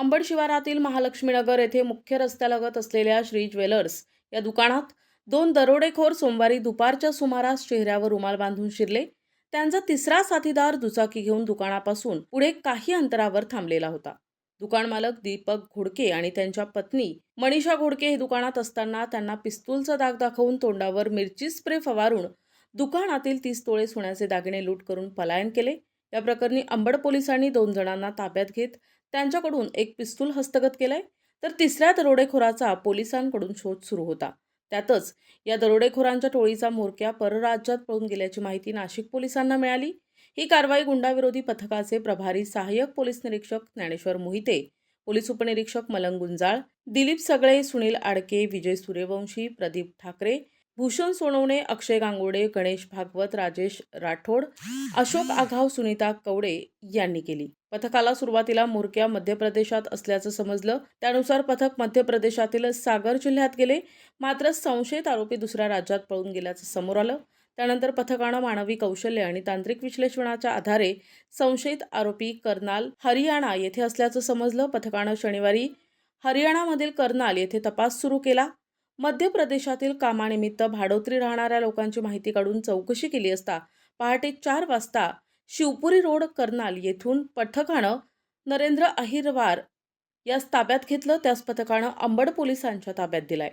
अंबड शिवारातील महालक्ष्मीनगर येथे मुख्य रस्त्यालगत असलेल्या श्री ज्वेलर्स या दुकानात दोन दरोडेखोर सोमवारी दुपारच्या सुमारास चेहऱ्यावर रुमाल बांधून शिरले. त्यांचा तिसरा साथीदार दुचाकी घेऊन दुकानापासून पुढे काही अंतरावर थांबलेला होता. दुकान मालक दीपक घोडके आणि त्यांच्या पत्नी मनीषा घोडके हे दुकानात असताना त्यांना पिस्तूलचा दाग दाखवून तोंडावर मिरची स्प्रे फवारून दुकानातील तीस तोळे सोन्याचे दागिने लूट करून पलायन केले. या प्रकरणी अंबड पोलिसांनी दोन जणांना ताब्यात घेत त्यांच्याकडून एक पिस्तूल हस्तगत केलंय. तर तिसऱ्या दरोडेखोराचा पोलिसांकडून शोध सुरू होता. त्यातच या दरोडेखोरांच्या टोळीचा म्होरक्या परराज्यात पळून गेल्याची माहिती नाशिक पोलिसांना मिळाली. ही कारवाई गुंडाविरोधी पथकाचे प्रभारी सहाय्यक पोलीस निरीक्षक ज्ञानेश्वर मोहिते पोलीस उपनिरीक्षक मलंग गुंजाळ दिलीप सगळे सुनील आडके विजय सूर्यवंशी प्रदीप ठाकरे भूषण सोनवणे अक्षय गांगोडे गणेश भागवत राजेश राठोड अशोक आघाव सुनीता कवडे यांनी केली. पथकाला सुरुवातीला मोरक्या मध्य प्रदेशात असल्याचं समजलं. त्यानुसार पथक मध्य प्रदेशातील सागर जिल्ह्यात गेले. मात्र संशयित आरोपी दुसऱ्या राज्यात पळून गेल्याचं समोर आलं. त्यानंतर पथकानं मानवी कौशल्य आणि तांत्रिक विश्लेषणाच्या आधारे संशयित आरोपी कर्नाल हरियाणा येथे असल्याचं समजलं. पथकानं शनिवारी हरियाणामधील कर्नाल येथे तपास सुरू केला. मध्य प्रदेशातील कामानिमित्त भाडोत्री राहणाऱ्या लोकांची माहिती काढून चौकशी केली असता पहाटे चार वाजता शिवपुरी रोड कर्नाल येथून पथकानं नरेंद्र अहिरवार यास ताब्यात घेतलं. त्याच पथकानं अंबड पोलिसांच्या ताब्यात दिलाय.